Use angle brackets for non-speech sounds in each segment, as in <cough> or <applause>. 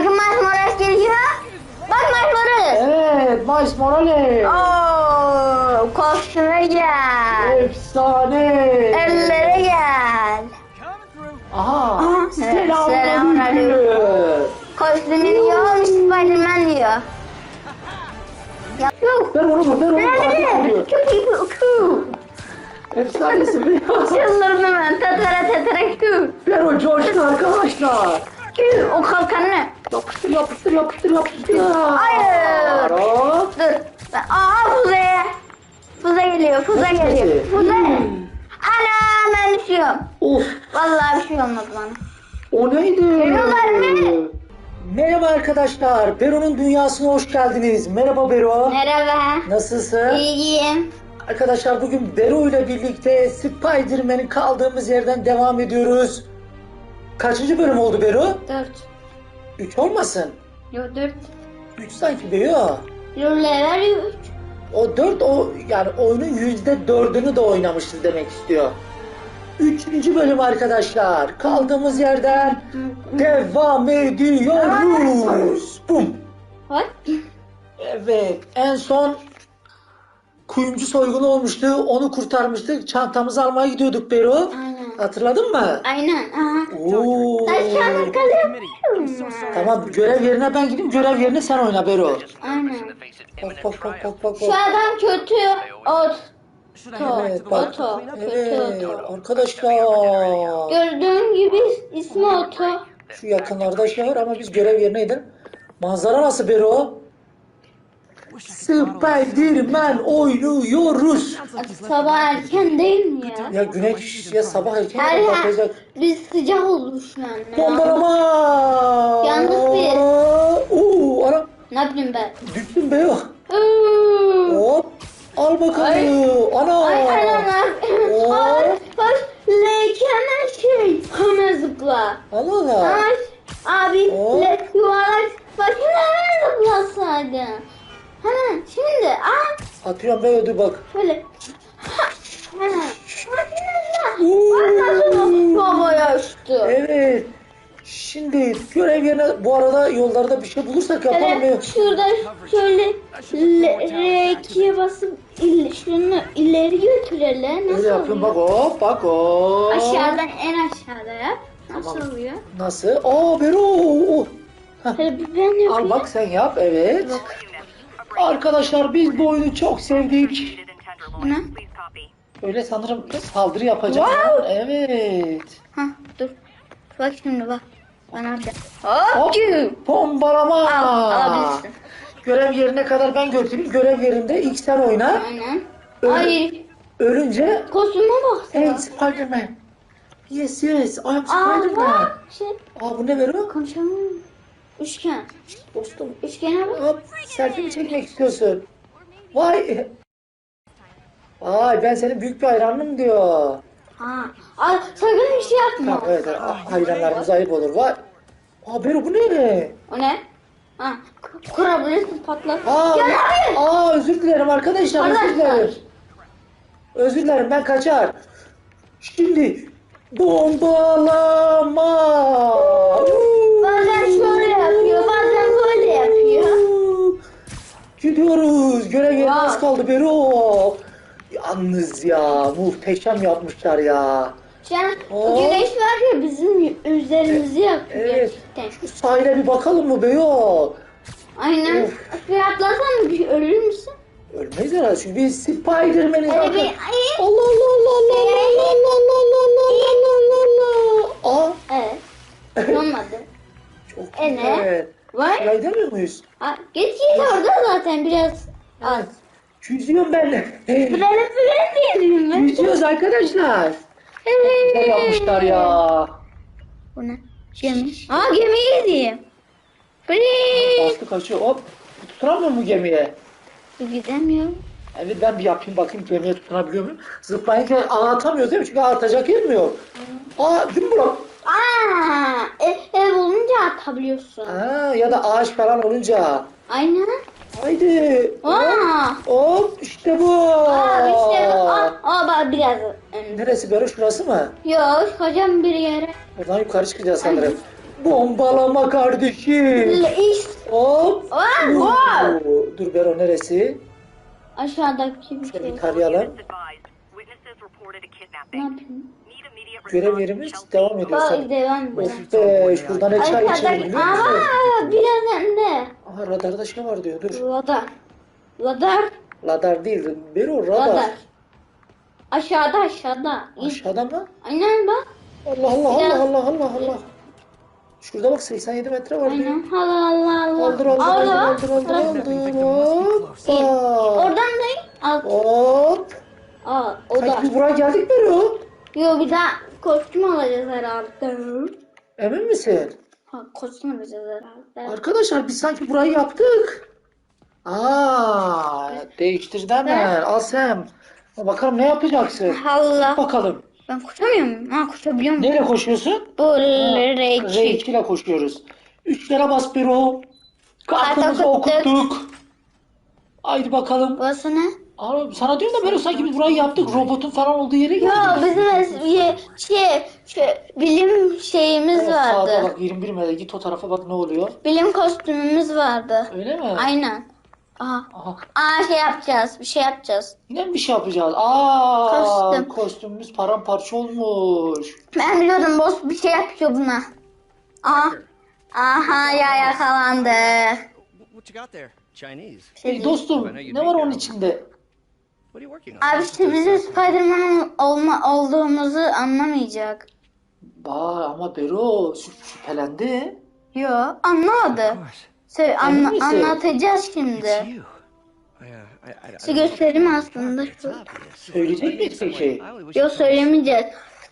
Bakın Miles Morales geliyor. Bak Miles Morales. Evet, Miles Morales. Oo, kostüme gel. Efsane. Ellere gel. Aha. Aha, Selamünaleyküm. selamünaleyküm. Kostümü diyor, Spiderman diyor. Ya, yok. Ver onu ver, onu. Ne Hadi ne? oluyor. Çok iyi bu. Ku. Efsanesi be. <laughs> Çıldırdım hemen. Tatara tatara ku. Ver o coştu arkadaşlar. O kalkanı. Yapıştır yapıştır yapıştır yapıştır. Hayır. Hop. Dur. Aa Fuze'ye. Fuze geliyor. Fuze geliyor. Fuze. Ana ben düşüyorum. Of. Vallahi bir şey olmadı bana. O neydi? Geliyorlar mı? Merhaba arkadaşlar. Bero'nun dünyasına hoş geldiniz. Merhaba Bero. Merhaba. Nasılsın? İyiyim. Arkadaşlar bugün Bero ile birlikte Spider-Man'in kaldığımız yerden devam ediyoruz. Kaçıncı bölüm oldu Bero? Dört. 3 olmasın. Yo dört. 3 sanki Bero. Yo level üç. O 4 o yani oyunun yüzde dördünü de oynamışız demek istiyor. Üçüncü bölüm arkadaşlar. Kaldığımız yerden devam ediyoruz. Bum. Evet, en son kuyumcu soygunu olmuştu. Onu kurtarmıştık. Çantamızı almaya gidiyorduk Bero. Hatırladın mı? Aynen. Aha. Oo. Aşağıda kalıyorum. Tamam, görev yerine ben gideyim. Görev yerine sen oyna Bero. Aynen. Bak bak bak bak bak. Şu adam kötü. Ot. Evet, bak. Oto. Kötü Evet, arkadaşlar. Gördüğün gibi ismi Oto. Şu yakınlarda şey var ama biz görev yerine gidelim. Manzara nasıl Bero? Spiderman oynuyoruz. Sabah erken değil mi ya? Ya güneş ya sabah erken Her ya yer. batacak. Biz sıcak oldu şu an. ya. Bombalama! Yalnız bir. Oo, ana Ne bileyim ben. düştüm Bero. Hıı. Hop. Al bakalım. Ana. Ay. Oo. Ay bak lekene şey. Hemen zıpla. Allah. Ay abi Oo. le, yuvarlak. Bak hemen zıplasaydın. Hemen şimdi aa Atıyorum Bero dur bak. şöyle. Hemen. Bak havaya uçtu. Evet. Şimdi görev yerine bu arada yollarda bir şey bulursak yapalım. Evet, şurada şöyle le- R2'ye basıp il, şunu ileri götürelim. Nasıl Öyle yapıyorum bak hop bak hop. Aşağıdan en aşağıda yap. Nasıl Tamam. oluyor? Nasıl? Aa Bero. Oh. Şöyle bir ben yapayım. Al bak sen yap evet. Arkadaşlar biz bu oyunu çok sevdik. Ne? Öyle sanırım saldırı yapacak. Wow. Evet. Ha dur. Bak şimdi bak. Ben yapacağım. Hop. Bombalama. Al, alabilirsin. Görev yerine kadar ben götüreyim. Görev yerinde ilk sen oyna. Aynen. Hayır. Ölünce Kostüme bak. evet Spiderman. Yes yes I am Aa Spiderman. bak. Şey Aa bu ne veriyor? konuşamıyorum. Üçgen. Dostum. Üçgene bak. Hop selfie çekmek istiyorsun? Vay. Vay ben senin büyük bir hayranım diyor. Ha. Ay, sakın bir şey yapma. Tamam evet ah, hayranlarımız ayıp olur. Vay. Aa Bero bu ne? O ne? Ha. Kurabilirsin patlat. Aa, Gel abi. aa özür dilerim arkadaşlar özür Arkadaşlar. dilerim. Özür dilerim ben kaçar. Şimdi bombalama. Bazen şöyle yapıyor, bazen böyle yapıyor. Gidiyoruz. Görev yerine az kaldı Bero. Yalnız ya muhteşem yapmışlar ya. Şu an Oo. güneş var ya bizim üzerimizi yakıyor Evet. gerçekten. Şu sahile bir bakalım mı Bero? Aynen. Bir atlasan bir ölür müsün? Ölmeyiz herhalde çünkü biz Spiderman'iz Öyle bir ayı. Allah Allah Allah Allah Allah Allah Allah Allah Allah Allah Allah. Aa. Evet. Olmadı. Çok E ne? güzel. Var. Şuraya gidemiyor muyuz? Ha, geç git orada zaten biraz az. Yüzüyorum ben de. Böyle böyle diyelim mi? Yüzüyoruz arkadaşlar. Evet. Ne yapmışlar ya? Bu ne? Gemi. Aa gemiyi diyeyim. Bastı kaçıyor. Hop. Tutunamıyor mu gemiye? Gidemiyorum. Evet ben bir yapayım bakayım gemiye tutunabiliyor muyum? Zıplayınca ağ atamıyoruz değil mi? Çünkü ağ atacak yer mi yok? Aa değil mi bu? Aa, ev, ev olunca atabiliyorsun. Aa, ya da ağaç falan olunca. Aynen. Haydi. Aa. Hop işte bu. Aa işte aa, aa bak biraz. Neresi böyle şurası mı? Yok hocam bir yere. Buradan yukarı çıkacağız sanırım. Bombalama kardeşim. İş. Hop. Aa, hop. Dur Bero neresi? Aşağıdaki bir Şöyle şey. bir tarayalım. Ne yapayım? Görev yerimiz devam ediyor. Bak devam edelim. Of be şuradan ne çay içelim biliyor musun? Aa biraz önde. Aha radarda şey var diyor dur. Radar. Radar. Radar değil Bero radar. Radar. Aşağıda aşağıda. Aşağıda mı? Aynen bak. Allah Allah Biraz- Allah Allah Allah Allah. Şurada bak 87 metre var diyor. Aynen. Allah Allah Allah. Aldır aldır aldır Allah. aldır aldır aldır. İyi. Hoppa. Oradan da al. Hop. Aa, o da. Sanki biz buraya geldik Bero. Yo bir daha kostüm alacağız herhalde. Emin misin? Ha, kostüm alacağız herhalde. Arkadaşlar biz sanki burayı yaptık. Aa, değiştirdi hemen. Al sen. Bakalım ne yapacaksın? Allah. Bakalım. Ben koşamıyor muyum? Ha koşabiliyor muyum? Neyle koşuyorsun? Böyle R2 ile koşuyoruz. Üç kere bas bir o. Kartımızı Kartı okuttuk. okuttuk. Haydi bakalım. Burası ne? Aa, sana diyorum da böyle sanki biz burayı yaptık. Robotun falan olduğu yere geldik. Yo bizim es- şey, şey bilim şeyimiz Evet, Sağda vardı. bak 21 metre git o tarafa bak ne oluyor. Bilim kostümümüz vardı. Öyle mi? Aynen. Aha. Aha. Aa şey yapacağız. Bir şey yapacağız. Yine mi bir şey yapacağız? Aa, Kostüm. kostümümüz paramparça olmuş. Ben biliyordum boss bir şey yapıyor buna. Aa. Aha ya yakalandı. What you got there? Chinese. Şey Ey değil. dostum ne var onun içinde? What are you working on? Abi işte bizim Spiderman olma olduğumuzu anlamayacak. Vay ama Bero şü- şüphelendi. Yo anlamadı. Söyle, anla- misin? anlatacağız It's şimdi. you. I, uh, I, I, I Şu göstereyim aslında It's şu. obvious. Söyleyecek miyiz peki? I only wish Yo söylemeyeceğiz.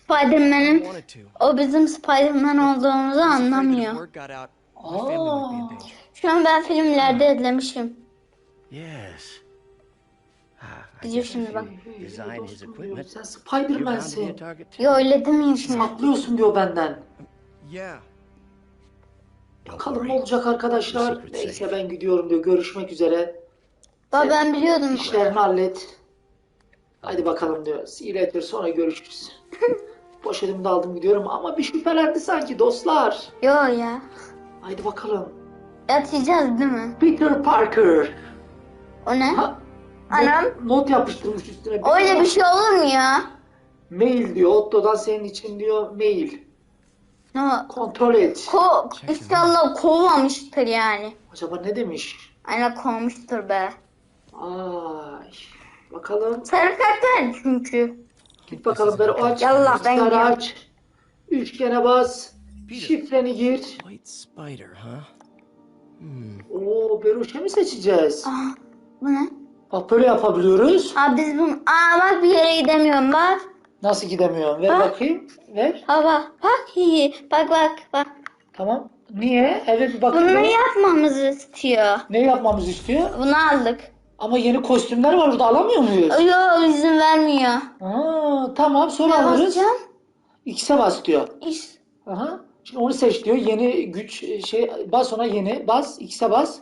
Spiderman'in wanted to. o bizim Spiderman olduğumuzu if anlamıyor. word got out, my family would be in Aa, danger. Şu an ben filmlerde izlemişim. Yes. Gidiyor şimdi bak. design his equipment, sen Spiderman'sin. Yo öyle demeyeyim şimdi. Saklıyorsun diyor benden. Yeah. Bakalım ne olacak arkadaşlar. Neyse ben gidiyorum diyor. Görüşmek üzere. Baba ben biliyordum. İşlerini hallet. Hadi bakalım diyor. See you later sonra görüşürüz. <laughs> Poşetimi de aldım gidiyorum ama bir şüphelendi sanki dostlar. Yo ya. Haydi bakalım. Yatacağız değil mi? Peter Parker. O ne? Ha, Anam. Not, not yapıştırmış üstüne. Öyle bir şey olur mu ya? Mail diyor. Otto'dan senin için diyor mail. Ne o? Kontrol et. Ko inşallah kovmamıştır yani. Acaba ne demiş? Aynen kovmuştur be. Ay. Bakalım. Sarı kart çünkü. Git bakalım böyle aç. Yallah, ben gidiyorum. aç. Üçgene bas. Şifreni gir. White spider, huh? Hmm. Oo Beruşe mi seçeceğiz? Aa, bu ne? Bak böyle yapabiliyoruz. Aa biz bunu... Aa bak bir yere gidemiyorum bak. Nasıl gidemiyorum? Ver Ha? bakayım. Ver. Ha bak. Bak iyi. Bak bak bak. Tamam. Niye? Evet bir Bunu bakayım. yapmamızı istiyor. Ne yapmamızı istiyor? Bunu aldık. Ama yeni kostümler var burada alamıyor muyuz? Yo izin vermiyor. Aa, tamam sonra Ne alırız. basacağım? X'e bas diyor. İş. Aha. Şimdi onu seç diyor. Yeni güç şey bas ona yeni bas X'e bas.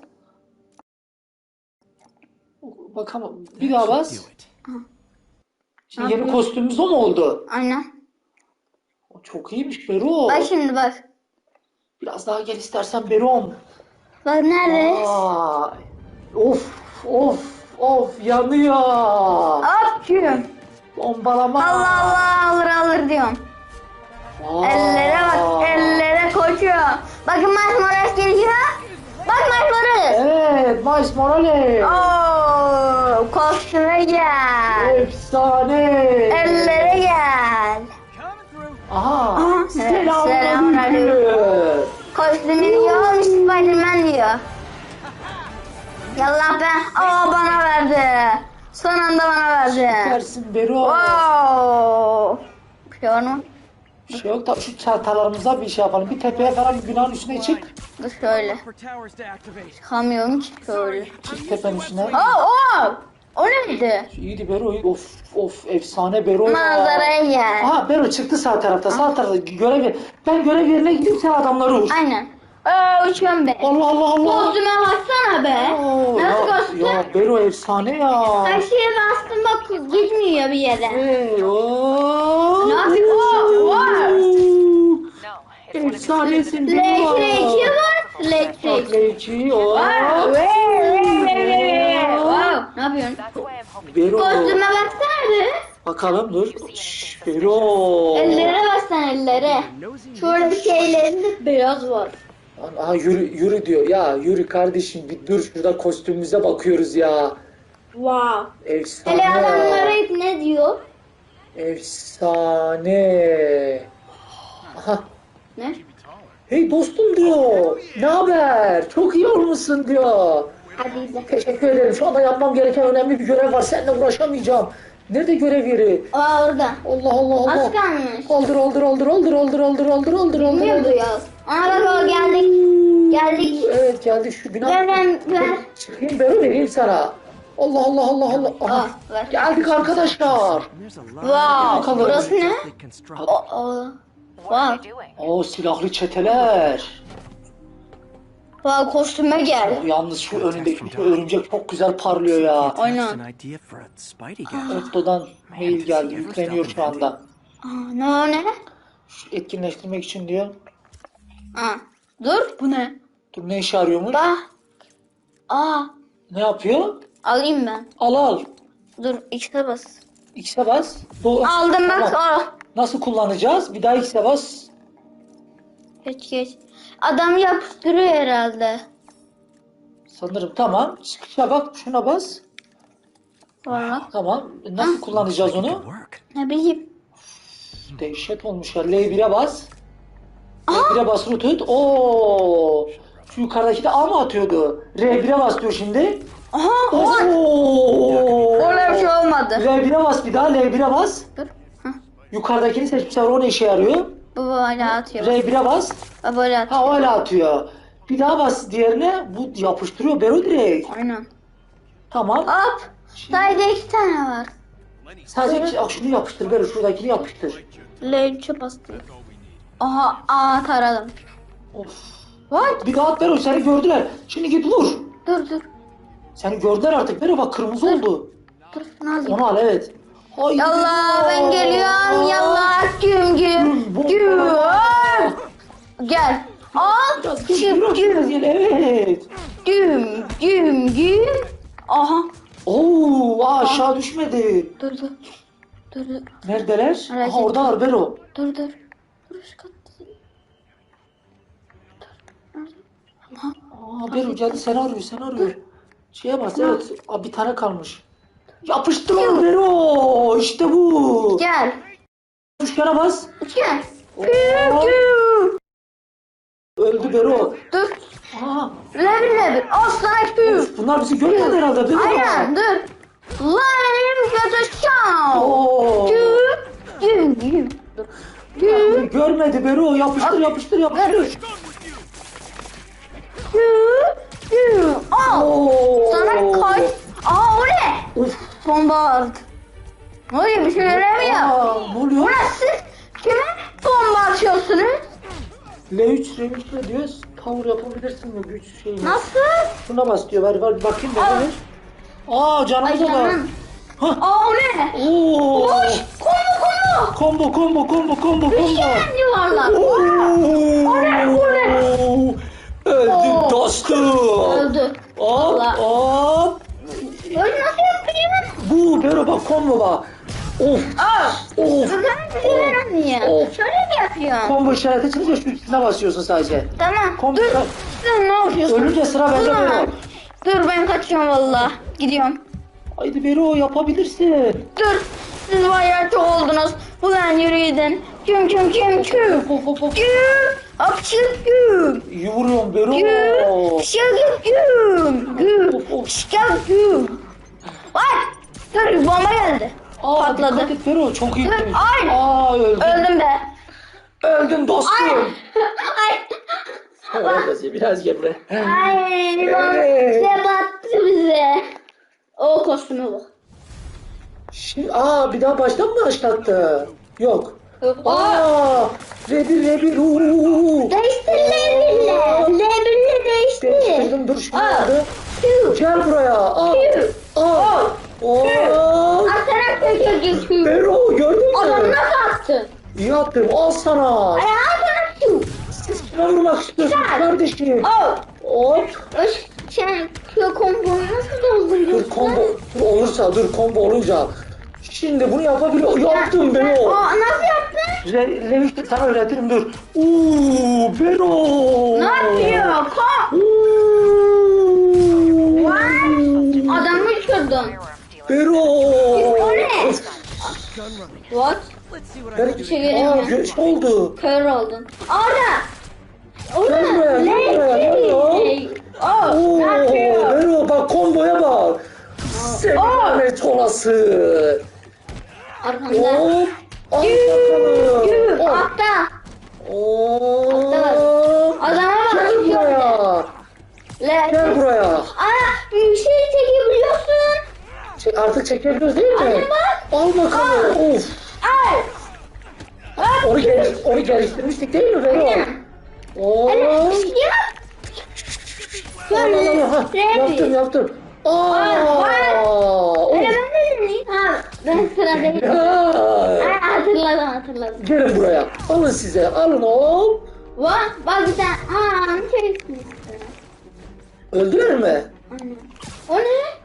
Bakalım bir daha bas. Şimdi yeni kostümümüz o mu oldu? Aynen. O Çok iyiymiş Beru. Bak şimdi bak. Biraz daha gel istersen Beru'm. Bak neredeyiz? Vay. Of of of yanıyor. Hopçum. Bombalama. Allah Allah alır alır diyorum. Vay. Ellere bak ellere koşuyor. Bakın Miles Morales geliyor. Bak Miles Morales. Evet Miles Morales. Oo, kostüme gel. Efsane. Ellere gel. Aha. Aha, Selamünaleyküm. Kostümü diyor, Spiderman diyor. Yallah be. Aa bana verdi. Son anda bana verdi. Versin Beru. Wow. Bir şey var mı? Bir şey yok. Tabii şu çantalarımıza bir şey yapalım. Bir tepeye falan bir binanın üstüne çık. Dur şöyle. Çıkamıyorum ki şöyle. Çık tepenin üstüne. Aa o. O neydi? İyiydi Beru. Of of efsane Beru ya. Manzaraya gel. Aha Beru çıktı sağ tarafta. Sağ tarafta görev yer- Ben görev yerine gideyim sen adamları vur. Aynen. Aa uçuyorum be. Allah Allah Allah. Kostüme baksana be. Oo, Nasıl ya, kostüm? ya Beru efsane ya. Her şeye bastım bak gitmiyor bir yere. Hey, oo. Ne yapıyor? Oo, var. Efsanesin L2 var. L2. Leci o. Wow, ne yapıyorsun? Bero. Kostüme baksana bir. Bakalım dur. Şş, Bero. Ellere baksana ellere. Şurada şeylerinde beyaz var. Aha yürü yürü diyor. Ya yürü kardeşim bir dur şurada kostümümüze bakıyoruz ya. Wow. Efsane. Hele adamlara ne diyor? Efsane. Aha. Ne? Hey dostum diyor. Ne haber? Çok iyi olmuşsun diyor. Hadi izle. Teşekkür ederim. Şu anda yapmam gereken önemli bir görev var. Seninle uğraşamayacağım. Nerede görev yeri? Aa orada. Allah Allah Allah. Az kalmış. Oldur oldur oldur oldur oldur oldur oldur oldur oldur. Niye bu ya? Aa bak o geldik. Geldik. Evet geldi şu bina. Ver ben ver. Çıkayım ben vereyim sana. Allah Allah Allah Allah. Aha. Ah ver. Geldik arkadaşlar. Wow. Burası ne? O, o. Wow. O silahlı çeteler. Wow kostüme gel. Yalnız şu önündeki örümcek çok güzel parlıyor ya. Aynen. Otto'dan mail geldi. Yükleniyor şu anda. Aa, ne o ne? Şu etkinleştirmek için diyor. Aa. Dur bu ne? Dur ne işe yarıyormuş? Bak. Aa. Ne yapıyor? Alayım ben. Al al. Dur X'e bas. X'e bas. Do- Aldım bak. Tamam. Nasıl kullanacağız? Bir daha X'e bas. Geç geç. Adam yapıştırıyor herhalde. Sanırım tamam. Çıkışa bak şuna bas. Valla. Tamam. Nasıl kullanacağız onu? Ne bileyim. Dehşet olmuş ya. L1'e bas. L1'e basılı tut. Oo. Şu yukarıdaki de A mı atıyordu? R1'e bas diyor şimdi. Aha. Oo. Öyle bir şey olmadı. L1'e bas bir daha. L1'e bas. Dur. Yukarıdakini seç. Bu sefer o ne işe yarıyor? Bu böyle atıyor. R1'e bas. Bu böyle atıyor. Ha öyle atıyor. Bir daha bas diğerine. Bu yapıştırıyor. Bero direkt. Aynen. Tamam. Hop. Sadece iki tane var. Sadece Aa, şunu yapıştır. Bero şuradakini yapıştır. L3'e bastı. Aha. Aa taradım. Of. What? Bir daha at Bero. Seni gördüler. Şimdi git vur. Dur dur. Seni gördüler artık. Bero bak kırmızı oldu. Dur. Ne alayım? Onu al evet. Haydi. Yallah ben geliyorum. Yallah. Güm güm. Güm. Gel. Al. Güm. gel. Evet. Güm güm güm. Aha. Oo, aşağı düşmedi. Dur dur. Dur dur. Neredeler? Merak Aha oradalar Bero. Dur dur. Dur şu katta. Aa Bero geldi seni arıyor seni arıyor. Şeye bas evet. Aa, bir tane kalmış. Yapıştır onu Bero. İşte bu. Gel. Tuşlara bas. Gel. Güm. Öldü Bero. Dur. Aa, lebir. Al sana güm. bunlar bizi görmedi herhalde Bero. Aynen dur. Lan yatacağım. Oo. Güm. Güm güm. Dur. Güm. Görmedi Bero. Yapıştır yapıştır yapıştır. Güm. Güm. Al. Oo. Sana kaç. Aa o ne? Of. Bomba vardı. Ne oluyor bir şey göremiyor. Aa, ne oluyor? Siz kime bomba atıyorsunuz? L3 remix ne diyoruz? Tavır yapabilirsin mi güç şeyini? Nasıl? Şuna bas diyor. Ver ver bir bakayım ben. Ver. Aa Ay canımıza bak. canım. Hah. Aa o ne? Oo. Koş. Kombo kombo. Combo combo combo combo combo. Üçgen yuvarlak. Oo. O ne, o ne? Öldüm Oo. dostum. Öldü. Hop hop. Öyle nasıl yapayım? Bu Bero bak combo bak. Of Aa. of. Ben biliyorum niye. Of. Şöyle mi yapıyorsun? Combo işareti çıkınca şu üstüne basıyorsun sadece. Tamam. Combo Dur. Sen ne yapıyorsun? Ölünce sıra bende Dur. Bero. Dur ben kaçıyorum valla. Gidiyorum. Haydi Bero yapabilirsin. Dur. Siz ya çok oldunuz. Ulan yürüyün. Küm küm küm küm. Güm. Apçık güm. İyi vuruyorsun Bero. Güm. Şık güm. Güm. Şık güm. Bak. Dur bomba geldi. Aa, Patladı. Dikkat et Bero çok iyi. Dur, ay. Aa öldüm. Öldüm be. Öldüm dostum. Ay. Ay. Biraz gel buraya. Ay. Ne battı bize. O kostümü bu. Şimdi, aa bir daha baştan mı başlattı? Yok. Aa. Aa, rebi rebi uuu. Değiştir Lebir'le. Lebir'le değiştir. Değiştirdim dur Aa. Tüh. Gel buraya. Aa. Aa. Oo. Atarak döküldü tüh. Bero gördün mü? Adam nasıl attı? İyi attım al sana. Ayağa bıraktı. Kime vurmak istiyorsun Güzel. kardeşim? Al. Hop. Öş, sen şu komboyu nasıl dolduruyorsun? Dur combo dur olursa dur combo olunca. Şimdi bunu yapabiliyor. Yaptım ben o. Aa, nasıl yaptın? Re Revik'te sana öğretirim dur. Uuu Bero. Ne yapıyor? Kom. Uuu. Adamı uçurdun. Bero. Ne? What? I Bir şey aa, şey oldu. Kör oldun. Orada. Orada. Gel Lady. Oh, ne yapıyor? Bero bak komboya bak. Sen Aa. lanet olası. Arkamda. Hop. Al bakalım. Yürü. Hop. Altta. Hop. Adama bak. Gel buraya. Le. Gel buraya. Aa, bir şey çekebiliyorsun. Çek- artık çekebiliyoruz değil mi? Anne bak. Al bakalım. Of. Al. Hop. Onu, gel onu geliştirmiştik değil mi Vero? Aynen. Oo. Hadi, Al yap. al al. Ha, Ready. Yaptım yaptım. Aa. Of. Öyle ben de miyim? Ha, ben sıradayım. <laughs> Ay. Aa, hatırladım hatırladım. Gelin buraya. Alın size. Alın hop. Bak, bak bir tane. Aa, bir şey istedim. Öldüler mi? Aynen. O ne?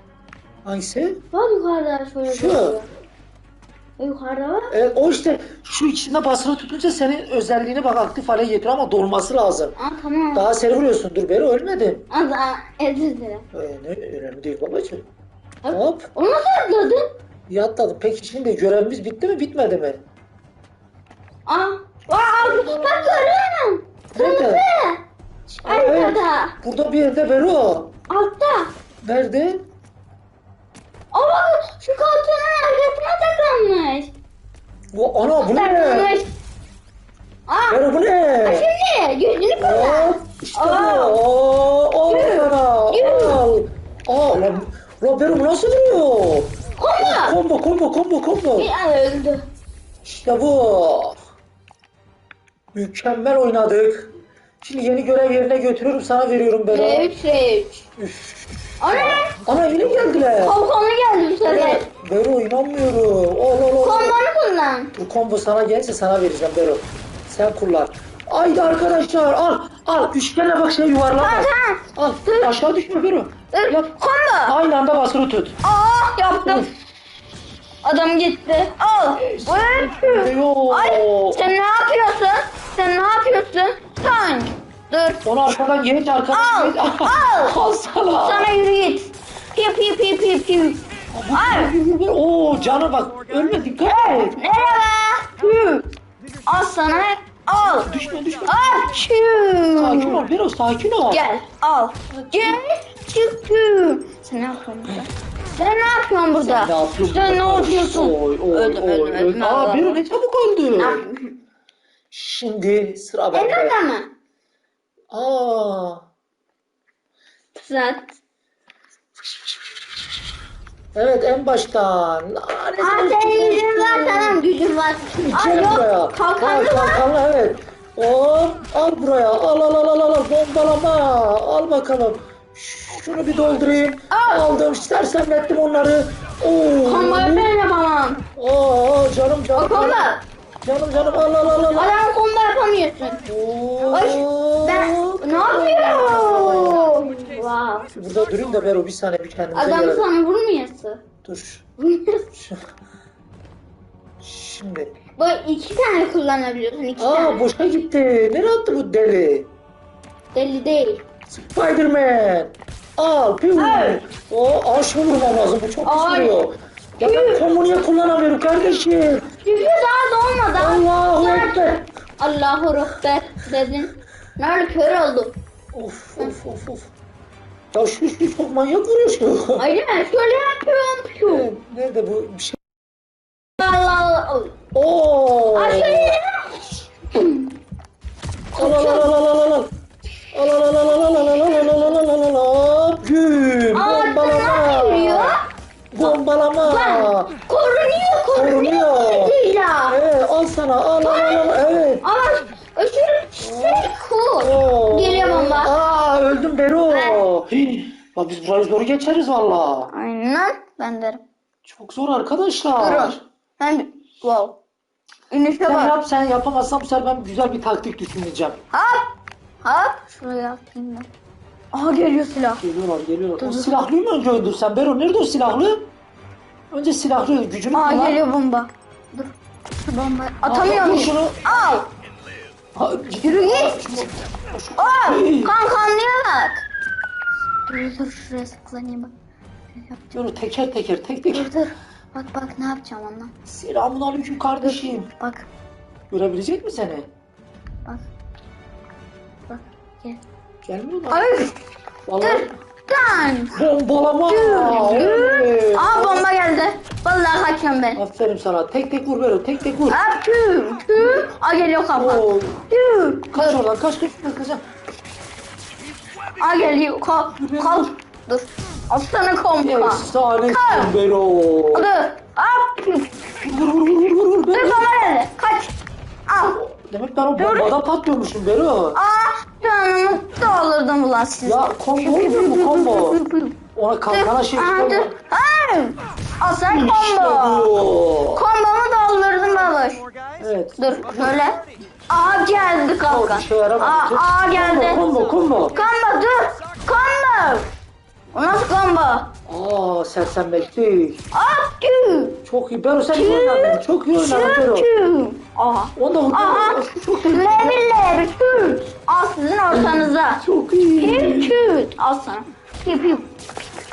Hangisi? Bak yukarıda şöyle Şu. duruyor. E, Yukarıda var. Evet, o işte şu ikisinde basılı tutunca senin özelliğini bak aktif hale getiriyor ama dolması lazım. Aa tamam. Daha seri vuruyorsun. Dur beri ölmedin. Aa, özür dilerim. Ee, ne önemli değil babacığım. Hop. Hop. O nasıl atladın? Yatladım. Peki şimdi görevimiz bitti mi bitmedi mi? Aa. Aa, bak görüyorum. Kırmızı. Aa, evet. Arkada. Burada bir yerde Bero. Altta. Nerede? Aa bak şu koltuğun arkasına takılmış. Bu, ana bu ne? Takılmış. Aa. Bero bu ne? Şimdi gözünü kullan. İşte Aa. bu. Oo, al Yürü. sana. Yürü. Al. Aa lan, lan Bero bu nasıl vuruyor? Komba. Combo combo combo combo. Bir an öldü. İşte bu. Mükemmel oynadık. Şimdi yeni görev yerine götürüyorum sana veriyorum Bero. R3 R3. Üf. Ne? Ana yine geldiler. Kalkanı geldi bu sefer. Bero inanmıyorum. Ol ol ol. Kombanı kullan. Bu combo sana gelirse sana vereceğim Bero. Sen kullan. Haydi arkadaşlar al al. Üçgenle bak şey yuvarlama. Tamam tamam. Al Dur. aşağı düşme Bero. Dur. Yap. Kombo. Aynı anda basılı tut. Aa yaptım. Adam gitti. Al. Yo. Ay sen ne yapıyorsun? Sen ne yapıyorsun? Tank. Dur. Onu arkadan geç arkadan Al, geç. <laughs> al. al sana. Sana yürü git. Piu piu piu piu piu. Oo canı bak ölme dikkat et. Merhaba. Al sana. Al. Düşme düşme. Al. Sakin ol biraz sakin ol. Gel. Al. Gel. Çıktı. Sen ne yapıyorsun burada? Sen ne yapıyorsun burada? Ne yapıyorsun? Sen ne yapıyorsun? Oy oy Öldüm, oy. öldüm, öldüm. Aa bir ne çabuk öldü. Şimdi sıra En bende. kısa mı? Aa. Zat. Evet en baştan. Aa gücün var tamam gücün var. Aa Gel buraya. kalkanlı Al, var. kalkanlı evet. Hop al buraya. Al al al al al al. bombalama. Al bakalım. Şunu bir doldurayım. Al. Aldım. Sersemlettim onları. Oo. Kombayı ben yapamam. Aa canım canım. komba. Canım canım al al al al. Adam komba yapamıyorsun. Oo. Ay ben ne yapıyorum? Wow. Burada durayım da Bero bir saniye bir kendimize Adam gelelim. sana vurmuyorsun. Dur. <laughs> Şimdi. Bu iki tane kullanabiliyorsun iki Aa tane. boşa gitti. Nereye attı bu deli? Deli değil. Spiderman. Al. Piu. Evet. O ağaç mı vurmam lazım? Bu çok pis Ay. vuruyor. Ya ben komu niye kullanamıyorum kardeşim? Çünkü daha doğmadan. Allahu Ekber. Allahu Ekber dedin. Nerede kör oldum. Of of of of. Ya şu şu çok manyak vuruyor şu. Aynen şöyle yapıyorum. Piu. Nerede bu? Bir şey. Allah Allah. Oo. Şöyle. Al al al al al al al. Al al al al al al al al al al al al. Güm. Bombalama. Bombalama. Korunuyor korunuyor Korunuyor. Evet al sana al al al al. Evet. Ama ışık şey cool. Oo. Geliyor bomba. Aa öldüm Bero. Hii. Ya biz burayı zor geçeriz valla. Aynen ben derim. Çok zor arkadaşlar. Durun. Ben wow. İnişe Sen bak. yap sen yapamazsan bu sefer ben güzel bir taktik düşüneceğim. Hop. Şuraya atayım ben. Aha geliyor silah. Geliyorlar geliyorlar. O silahlıyı mı önce öldürsen Bero? Nerede o silahlı? Önce silahlı gücünü Aa kullan. geliyor bomba. Dur. Şu bombayı Aa, atamıyor vur muyum? şunu. Al. Yürü git. Aa Hey. kan kanlıyor bak. Dur dur şuraya saklanayım bak. Bero teker teker tek tek. Dur dur. Bak bak ne yapacağım ondan. Selamun aleyküm kardeşim. Bak Görebilecek mi seni? bak. Bak gel. Gelmiyorlar. Ay Vallahi dur. Lan. bombalama. Evet. Aa bomba geldi. Vallahi kaçıyorum ben. Aferin sana. Tek tek vur Bero. Tek tek vur. Aa tüm tüm. Aa geliyor kafa. Oo. Tüm. Kaç oradan kaç kaç kaç kaç. Aa geliyor. Kal. Kal. Dur. Aslanı kompa. Efsanesin. Bero. Dur. Aa tüm. Vur vur vur vur vur. Dur bomba geldi. Kaç. Al. Demek ben o bombada patlıyormuşum Bero. Aa canımı doldurdum ulan siz. Ya combo olmuyor mu combo? Ona kalkana şey Aa, işte. dur. Ay. Al sen İşte combo. bu. Kombomu doldurdum babuş. Evet. Dur şöyle. Aa geldi yaramadı. Aa, aa geldi. Combo combo. Combo dur. Combo. O nasıl combo? Aa sersemleştik. Aa tüm. Çok iyi. Bero sen iyi oynadın. Çok iyi oynadın Bero. Aha. Onu da vur. Aha. Çok iyi. Levi tüm. Al sizin ortanıza. <clears throat> Çok iyi. tüm. Al sana. Piu piu.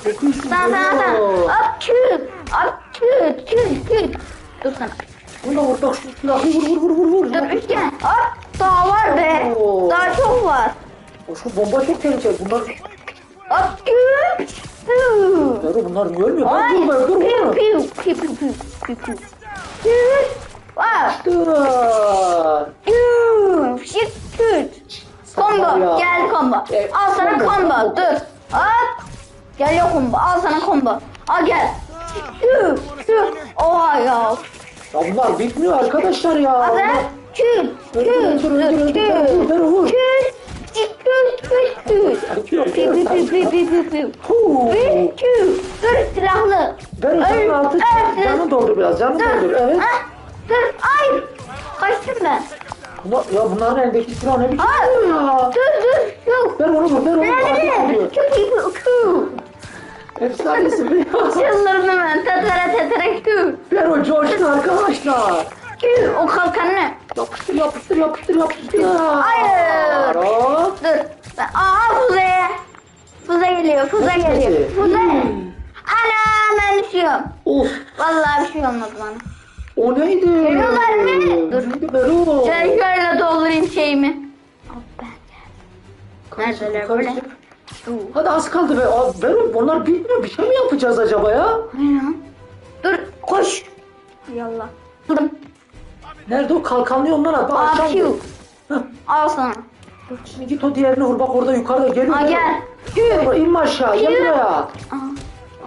Çok Sen sen sen. Bero. Hop tüm. Hop tüm tüm tüm. Dur sana. Bunu da vur. Bak şu silahı vur vur vur vur. vur. Dur üçgen. Hop. Daha var be. Oo. Daha çok var. O şu bomba çok tehlikeli. Bunlar Hop tüm. Bero bunlar niye ölmüyor? Ben dur Bero dur Piu piu piu piu piu piu piu. Dur. Şık ya. Combo. Gel combo. E, Al sana combo. Dur. Hop. Geliyor combo. Al sana combo. Al gel. Tüm. Tüm. Oha ya. Ya bunlar bitmiyor arkadaşlar ya. Al sana. Tüm. Dur, dur, Tüm. dur, dur, dur, dur, dur, dur, vur. Dur silahlı. Ay, canın altı. Canını doldur biraz. Canını doldur. Evet. Ah, dur. Ay. Kaçtım ben. Bunlar, ya bunların elindeki silah ne biçim Ay. ya? Dur dur. Yok. Ver onu vur. Ver onu. Vuruyor. Çok iyi bu. Kuu. Efsanesin be ya. Ben. Tetere tetere kuu. Ver o coştu arkadaşlar. O kalkan ne? Yapıştır yapıştır yapıştır yapıştır. Hayır. Hop. Dur. Aa Fuze. Fuze geliyor. Fuze Nasıl geliyor. Fuze? Fuze. Ana ben düşüyorum. Of. Vallahi bir şey olmadı bana. O neydi? Geliyorlar mı? Dur. Neydi Bero? Ben şöyle doldurayım şeyimi. Hop ben Karışık, Neredeler böyle? Hadi az kaldı be. Aa, Bero bunlar bitmiyor. Bir şey mi yapacağız acaba ya? Ne lan? Dur koş. Yallah. Dur. Nerede o kalkanlı onlar? Bak Aa aşağı. Hah. Al sana. Şimdi git o diğerini vur. Bak orada yukarıda geliyor. Aa gel. Bero, inme aşağı. Gel buraya. Aa.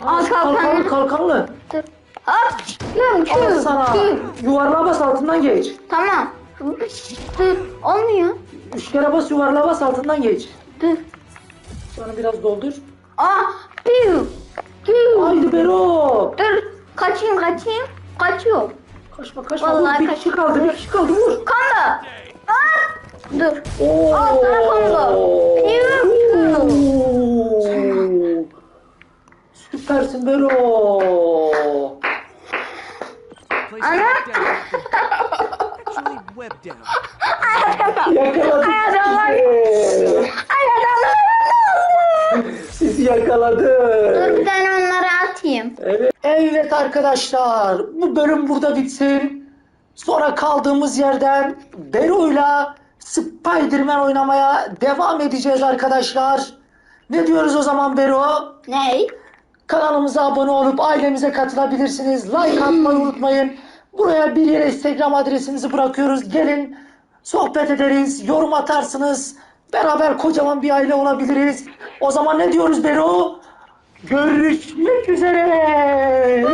Al Kalkanlı kalkanı. kalkanlı. Dur. Hop. Dur. Al sana. Dur. Yuvarlığa bas altından geç. Tamam. Dur. Olmuyor. Üç kere bas yuvarlığa bas altından geç. Dur. Sonra biraz doldur. Aa. Piu. Piu. Haydi Bero. Dur. Kaçayım kaçayım. Kaçıyorum. Kaçma kaçma. Vallahi Vur. Bir kaç- kişi kaldı. Bir kişi kaldı. Vur. Aa. Dur. Oo. Al sana combo. Piu. Piu. Oo. Süpersin Bero. Place Ana. web down. Actually, web down. Yakaladık Ay, sizi. Ay adamlar Dur bir tane atayım. Evet. Evet arkadaşlar bu bölüm burada bitsin. Sonra kaldığımız yerden Bero'yla Spider-Man oynamaya devam edeceğiz arkadaşlar. Ne diyoruz o zaman Bero? Ney? Kanalımıza abone olup ailemize katılabilirsiniz. Like atmayı unutmayın. Buraya bir yere Instagram adresimizi bırakıyoruz. Gelin sohbet ederiz, yorum atarsınız. Beraber kocaman bir aile olabiliriz. O zaman ne diyoruz Bero? Görüşmek üzere.